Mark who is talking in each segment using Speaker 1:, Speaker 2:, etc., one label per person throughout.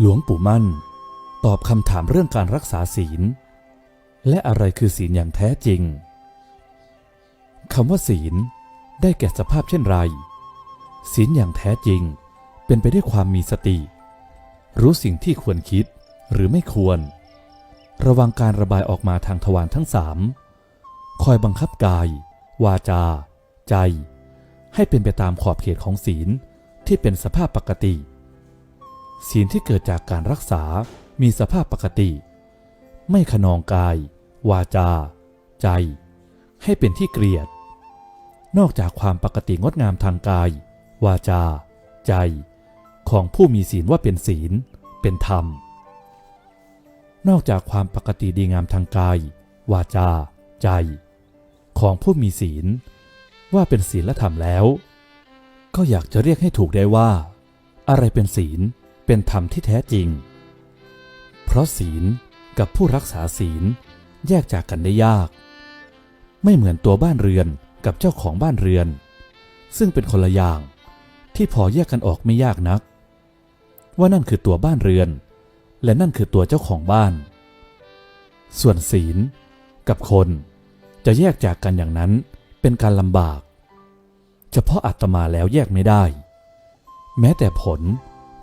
Speaker 1: หลวงปู่มั่น ตอบคำถามเรื่องการรักษาศีล และอะไรคือศีลอย่างแท้จริงคำว่าศีลได้แก่สภาพเช่นไร ศีลอย่างแท้จริง เป็นไปด้วยความมีสติ รู้สิ่งที่ควรคิดหรือไม่ควร ระวังการระบายออกมาทางทวารทั้งสามคอยบังคับกาย วาจา ใจ ให้เป็นไปตามขอบเขตของศีลที่เป็นสภาพปกติ ศีลที่เกิดจากการรักษา มีสภาพปกติ ไม่ขนองกาย วาจา ใจ ให้เป็นที่เกลียด นอกจากความปกติงดงามทางกาย วาจา ใจ ของผู้มีศีลว่าเป็นศีล เป็นธรรม นอกจากความปกติดีงามทางกาย วาจา ใจ ของผู้มีศีล ว่าเป็นศีลธรรมแล้ว ก็อยากจะเรียกให้ถูกได้ว่า อะไรเป็นศีล เป็นธรรมที่แท้จริง เพราะศีลกับผู้รักษาศีลแยกจากกันได้ยาก ไม่เหมือนตัวบ้านเรือนกับเจ้าของบ้านเรือน ซึ่งเป็นคนละอย่างที่พอแยกกันออกไม่ยากนัก ว่านั่นคือตัวบ้านเรือน และนั่นคือตัวเจ้าของบ้าน ส่วนศีลกับคนจะแยกจากกันอย่างนั้นเป็นการลำบาก เฉพาะอาตมาแล้วแยกไม่ได้ แม้แต่ผล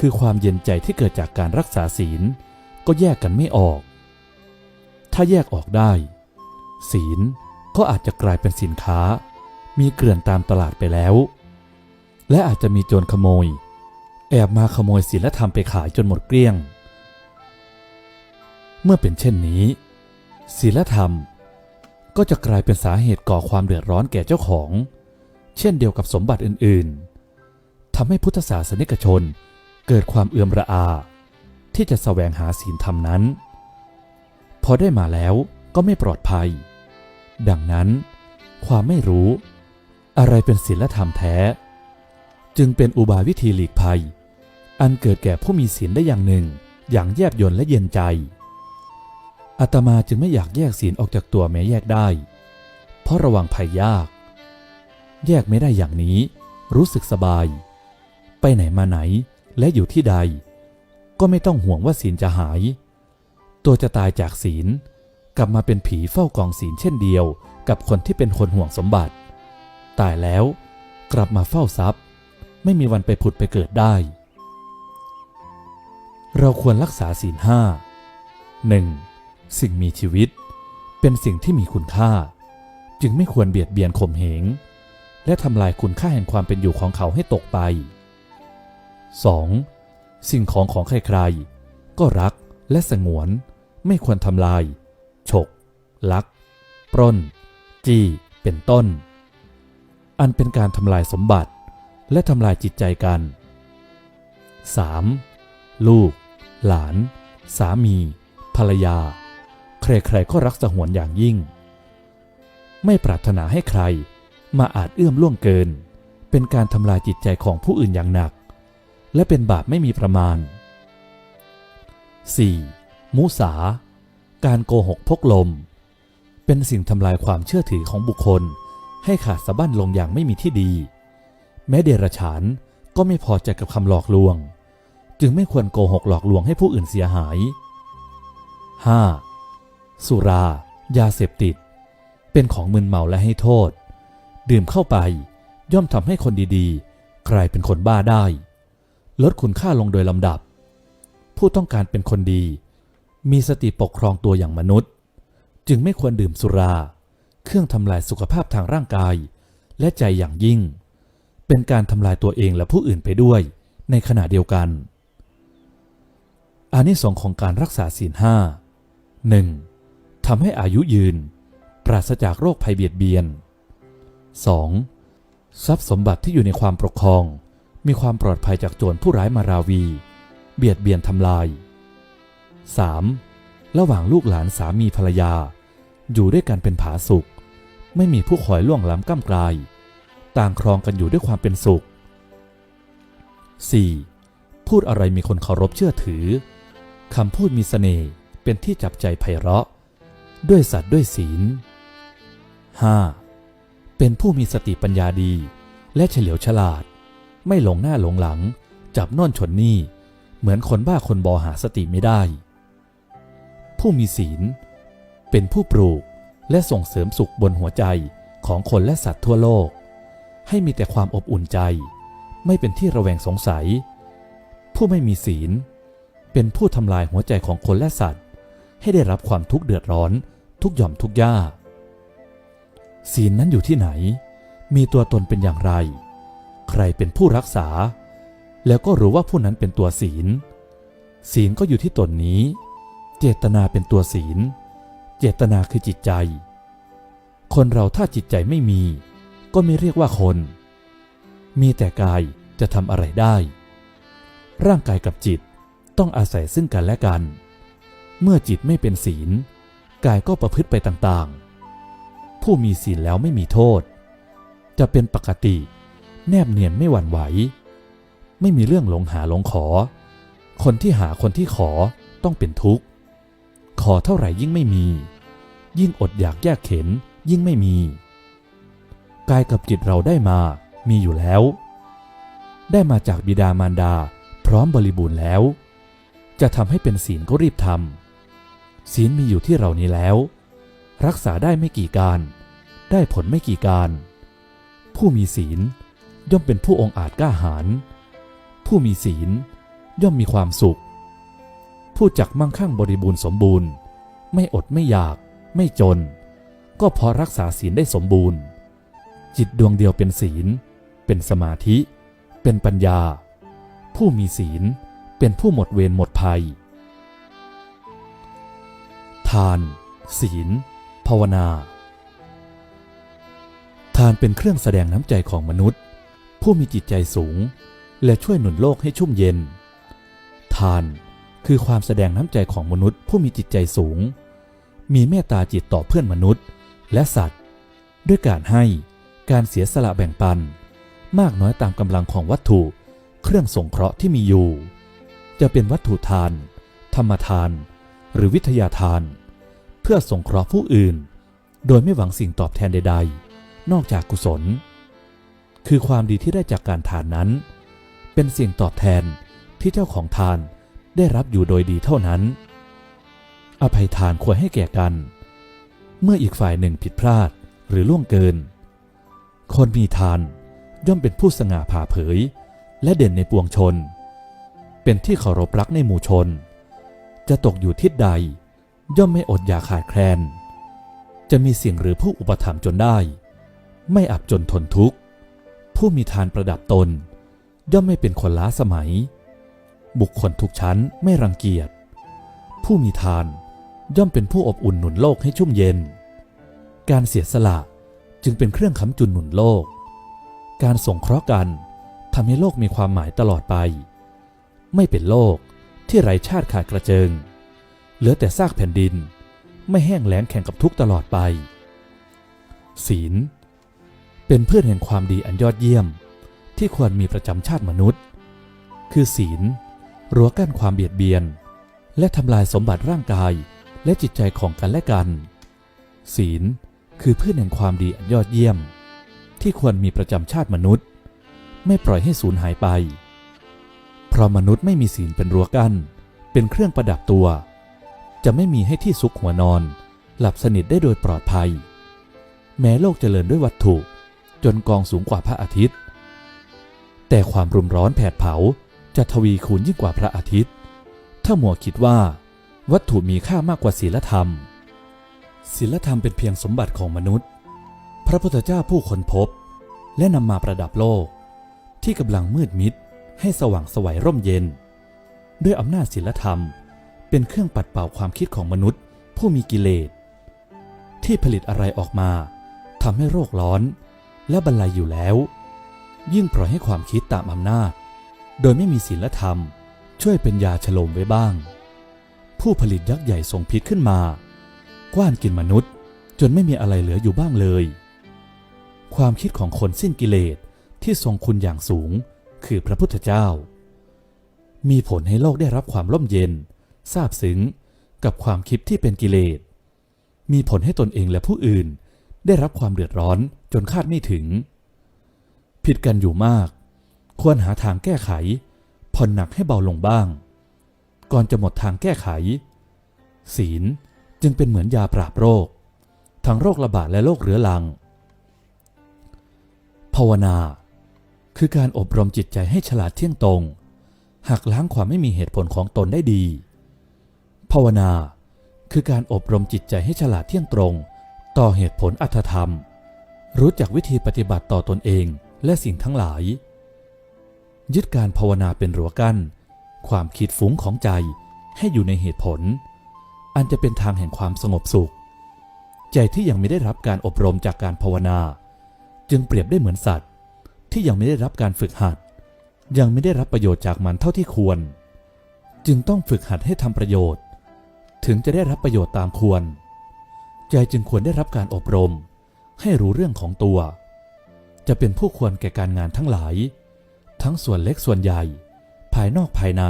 Speaker 1: คือความเย็นใจที่เกิดจากการรักษาศีล ก็แยกกันไม่ออก ถ้าแยกออกได้ ศีลก็อาจจะกลายเป็นสินค้า มีเกลื่อนตามตลาดไปแล้ว และอาจจะมีโจรขโมย แอบมาขโมยศีลธรรมไปขายจนหมดเกลี้ยง เมื่อเป็นเช่นนี้ ศีลธรรมก็จะกลายเป็นสาเหตุก่อความเดือดร้อนแก่เจ้าของ เช่นเดียวกับสมบัติอื่น ๆทำให้พุทธศาสนิกชน เกิดความเอื่อมระอา ที่จะแสวงหาศีลธรรมนั้น พอได้มาแล้วก็ไม่ปลอดภัย ดังนั้น ความไม่รู้ อะไรเป็นศีลธรรมแท้ จึงเป็นอุบายวิธีหลีกภัย อันเกิดแก่ผู้มีศีลได้อย่างหนึ่ง อย่างแยบยลและเย็นใจอาตมาจึงไม่อยากแยกศีลออกจากตัวแม้แยกได้ เพราะระวังภัยยาก แยกไม่ได้อย่างนี้ รู้สึกสบาย ไปไหนมาไหน และอยู่ที่ใด ก็ไม่ต้องห่วงว่าศีลจะหาย ตัวจะตายจากศีล กลับมาเป็นผีเฝ้ากองศีลเช่นเดียวกับคนที่เป็นคนห่วงสมบัติ ตายแล้วกลับมาเฝ้าทรัพย์ ไม่มีวันไปผุดไปเกิดได้ เราควรรักษาศีลห้าหนึ่งสิ่งมีชีวิต เป็นสิ่งที่มีคุณค่า จึงไม่ควรเบียดเบียนข่มเหงและทำลายคุณค่าแห่งความเป็นอยู่ของเขาให้ตกไป 2. สิ่งของของใครๆ ก็รักและสงวนไม่ควรทำลาย ฉก ลัก ปล้น จี้ เป็นต้น อันเป็นการทำลายสมบัติ และทำลายจิตใจกัน 3. ลูก หลาน สามี ภรรยา ใครๆก็รักสหวนอย่างยิ่ง ไม่ปรารถนาให้ใครมาอาจเอื้อมล่วงเกิน เป็นการทำลายจิตใจของผู้อื่นอย่างหนัก และเป็นบาปไม่มีประมาณ 4. มุสา การโกหกพกลม เป็นสิ่งทำลายความเชื่อถือของบุคคล ให้ขาดสะบั้นลงอย่างไม่มีที่ดี แม้เดรัจฉานก็ไม่พอใจกับคำหลอกลวง จึงไม่ควรโกหกหลอกลวงให้ผู้อื่นเสียหาย 5. สุรา ยาเสพติด เป็นของมึนเมาและให้โทษ ดื่มเข้าไปย่อมทำให้คนดีๆ กลายเป็นคนบ้าได้ ลดคุณค่าลงโดยลำดับ ผู้ต้องการเป็นคนดี มีสติปกครองตัวอย่างมนุษย์ จึงไม่ควรดื่มสุรา เครื่องทำลายสุขภาพทางร่างกาย และใจอย่างยิ่ง เป็นการทำลายตัวเองและผู้อื่นไปด้วย ในขณะเดียวกัน อานิสงส์ของการรักษาศีลห้า 1. ทำให้อายุยืน ปราศจากโรคภัยเบียดเบียน 2. ทรัพย์สมบัติที่อยู่ในความปกครอง มีความปลอดภัยจากโจรผู้ร้ายมาราวี เบียดเบียนทำลาย 3. ระหว่างลูกหลานสามีภรรยา อยู่ด้วยกันเป็นผาสุข ไม่มีผู้คอยล่วงล้ำก้ำกลาย ต่างครองกันอยู่ด้วยความเป็นสุข 4. พูดอะไรมีคนเคารพเชื่อถือคำพูดมีสเสน่ห์เป็นที่จับใจไพเราะ ด้วยสัตว์ด้วยศีล 5. เป็นผู้มีสติปัญญาดี และเฉลียวฉลาด ไม่หลงหน้าหลงหลัง จับน่นชนนี่ เหมือนคนบ้าคนบอหาสติไม่ได้ ผู้มีศีล เป็นผู้ปลูกและส่งเสริมสุขบนหัวใจของคนและสัตว์ทั่วโลก ให้มีแต่ความอบอุ่นใจ ไม่เป็นที่ระแวงสงสัย ผู้ไม่มีศีล เป็นผู้ทำลายหัวใจของคนและสัตว์ ให้ได้รับความทุกข์เดือดร้อน ทุกหย่อมทุกย่าศีลนั้นอยู่ที่ไหน มีตัวตนเป็นอย่างไร ใครเป็นผู้รักษา แล้วก็รู้ว่าผู้นั้นเป็นตัวศีล ศีลก็อยู่ที่ตนนี้ เจตนาเป็นตัวศีล เจตนาคือจิตใจ คนเราถ้าจิตใจไม่มี ก็ไม่เรียกว่าคน มีแต่กายจะทำอะไรได้ ร่างกายกับจิตต้องอาศัยซึ่งกันและกัน เมื่อจิตไม่เป็นศีล กายก็ประพฤติไปต่างๆ ผู้มีศีลแล้วไม่มีโทษ จะเป็นปกติ แนบเนียนไม่หวั่นไหว ไม่มีเรื่องหลงหาหลงขอ คนที่หาคนที่ขอต้องเป็นทุกข์ ขอเท่าไหร่ยิ่งไม่มี ยิ่งอดอยากแยกเข็นยิ่งไม่มี กายกับจิตเราได้มามีอยู่แล้ว ได้มาจากบิดามารดาพร้อมบริบูรณ์แล้ว จะทำให้เป็นศีลก็รีบทำศีลมีอยู่ที่เรานี้แล้ว รักษาได้ไม่กี่การ ได้ผลไม่กี่การ ผู้มีศีล ย่อมเป็นผู้องอาจกล้าหาญผู้มีศีล ย่อมมีความสุข ผู้จักมั่งคั่งบริบูรณ์สมบูรณ์ ไม่อดไม่อยาก ไม่จน ก็พราะรักษาศีลได้สมบูรณ์ จิตดวงเดียวเป็นศีล เป็นสมาธิ เป็นปัญญา ผู้มีศีลเป็นผู้หมดเวรหมดภัย ทาน ศีล ภาวนา ทานเป็นเครื่องแสดงน้ำใจของมนุษย์ ผู้มีจิตใจสูง และช่วยหนุนโลกให้ชุ่มเย็น ทานคือความแสดงน้ำใจของมนุษย์ผู้มีจิตใจสูง มีเมตตาจิตต่อเพื่อนมนุษย์ และสัตว์ ด้วยการให้การเสียสละแบ่งปัน มากน้อยตามกำลังของวัตถุเครื่องสงเคราะห์ที่มีอยู่ จะเป็นวัตถุทาน ธรรมทาน หรือวิทยาทาน เพื่อสงเคราะห์ผู้อื่น โดยไม่หวังสิ่งตอบแทนใด ๆ นอกจากกุศล คือความดีที่ได้จากการทานนั้น เป็นสิ่งตอบแทนที่เจ้าของทานได้รับอยู่โดยดีเท่านั้น อภัยทานควรให้แก่กัน เมื่ออีกฝ่ายหนึ่งผิดพลาดหรือล่วงเกิน คนมีทานย่อมเป็นผู้สง่าผ่าเผย และเด่นในปวงชน เป็นที่เคารพรักในหมู่ชน จะตกอยู่ทิศใด ย่อมไม่อดอยากขาดแคลน จะมีสิ่งหรือผู้อุปถัมภ์จนได้ ไม่อับจนทนทุกข์ ผู้มีทานประดับตน ย่อมไม่เป็นคนล้าสมัย บุคคลทุกชั้นไม่รังเกียจ ผู้มีทานย่อมเป็นผู้อบอุ่นหนุนโลกให้ชุ่มเย็น การเสียสละจึงเป็นเครื่องค้ำจุนหนุนโลก การสงเคราะห์กันทำให้โลกมีความหมายตลอดไป ไม่เป็นโลกที่ไร้ชาติขาดกระเจิง เหลือแต่ซากแผ่นดิน ไม่แห้งแล้งแข่งกับทุกตลอดไป ศีล เป็นเพื่อนแห่งความดีอันยอดเยี่ยม ที่ควรมีประจำชาติมนุษย์ คือศีล รั้วกั้นความเบียดเบียน และทำลายสมบัติร่างกายและจิตใจของกันและกัน ศีลคือเพื่อนแห่งความดีอันยอดเยี่ยม ที่ควรมีประจำชาติมนุษย์ ไม่ปล่อยให้สูญหายไป เพราะมนุษย์ไม่มีศีลเป็นรั้วกั้น เป็นเครื่องประดับตัว จะไม่มีให้ที่ซุกหัวนอน หลับสนิทได้โดยปลอดภัย แม้โลกเจริญด้วยวัตถุ จนกองสูงกว่าพระอาทิตย์ แต่ความรุมร้อนแผดเผาจะทวีคูณยิ่งกว่าพระอาทิตย์ ถ้าหมัวคิดว่า วัตถุมีค่ามากกว่าศีลธรรม ศีลธรรมเป็นเพียงสมบัติของมนุษย์ พระพุทธเจ้าผู้ค้นพบ และนำมาประดับโลก ที่กำลังมืดมิดให้สว่างสวัยร่มเย็น ด้วยอำนาจศีลธรรมเป็นเครื่องปัดเป่าความคิดของมนุษย์ผู้มีกิเลสที่ผลิตอะไรออกมาทำให้โรคร้อน และบรรลัยอยู่แล้ว ยิ่งปล่อยให้ความคิดตามอำนาจ โดยไม่มีศีลธรรม ช่วยเป็นยาฉลมไว้บ้าง ผู้ผลิตยักษ์ใหญ่ส่งพิษขึ้นมา กว้านกินมนุษย์ จนไม่มีอะไรเหลืออยู่บ้างเลย ความคิดของคนสิ้นกิเลสที่ทรงคุณอย่างสูงคือพระพุทธเจ้า มีผลให้โลกได้รับความร่มเย็นซาบซึ้งกับความคิดที่เป็นกิเลส มีผลให้ตนเองและผู้อื่น ได้รับความเดือดร้อนจนคาดไม่ถึง ผิดกันอยู่มาก ควรหาทางแก้ไข ผ่อนหนักให้เบาลงบ้าง ก่อนจะหมดทางแก้ไข ศีลจึงเป็นเหมือนยาปราบโรค ทั้งโรคระบาดและโรคเรื้อรัง ภาวนา คือการอบรมจิตใจให้ฉลาดเที่ยงตรงหักล้างความไม่มีเหตุผลของตนได้ดี ภาวนาคือการอบรมจิตใจให้ฉลาดเที่ยงตรง ต่อเหตุผลอัตธรรม รู้จักวิธีปฏิบัติต่อตนเองและสิ่งทั้งหลาย ยึดการภาวนาเป็นรั้วกั้น ความคิดฟุ้งของใจให้อยู่ในเหตุผล อันจะเป็นทางแห่งความสงบสุข ใจที่ยังไม่ได้รับการอบรมจากการภาวนา จึงเปรียบได้เหมือนสัตว์ ที่ยังไม่ได้รับการฝึกหัด ยังไม่ได้รับประโยชน์จากมันเท่าที่ควร จึงต้องฝึกหัดให้ทำประโยชน์ ถึงจะได้รับประโยชน์ตามควร ใจจึงควรได้รับการอบรม ให้รู้เรื่องของตัว จะเป็นผู้ควรแก่การงานทั้งหลาย ทั้งส่วนเล็กส่วนใหญ่ ภายนอกภายใน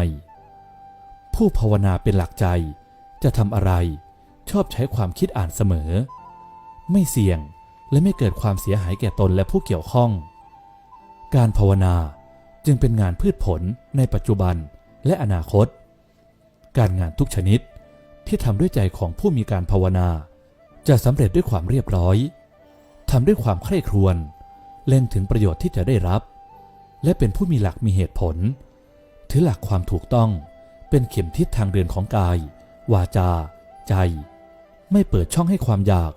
Speaker 1: ผู้ภาวนาเป็นหลักใจ จะทำอะไร ชอบใช้ความคิดอ่านเสมอ ไม่เสี่ยงและไม่เกิดความเสียหายแก่ตนและผู้เกี่ยวข้อง การภาวนาจึงเป็นงานพืชผลในปัจจุบันและอนาคต การงานทุกชนิดที่ทำด้วยใจของผู้มีการภาวนา จะสำเร็จด้วยความเรียบร้อยทำด้วยความใคร่ครวญเล็งถึงประโยชน์ที่จะได้รับ และเป็นผู้มีหลักมีเหตุผล ถือหลักความถูกต้องเป็นเข็มทิศทางเดินของกาย วาจา ใจ ไม่เปิดช่องให้ความอยาก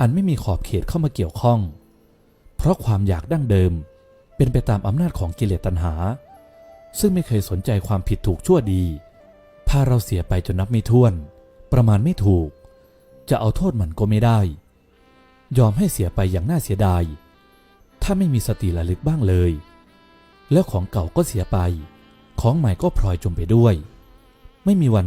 Speaker 1: อันไม่มีขอบเขตเข้ามาเกี่ยวข้อง เพราะความอยากดั้งเดิม เป็นไปตามอำนาจของกิเลสตัณหา ซึ่งไม่เคยสนใจความผิดถูกชั่วดี พาเราเสียไปจนนับไม่ถ้วน ประมาณไม่ถูก จะเอาโทษมันก็ไม่ได้ ยอมให้เสียไปอย่างน่าเสียดาย ถ้าไม่มีสติระลึกบ้างเลย แล้วของเก่าก็เสียไป ของใหม่ก็พลอยจมไปด้วย ไม่มีวัน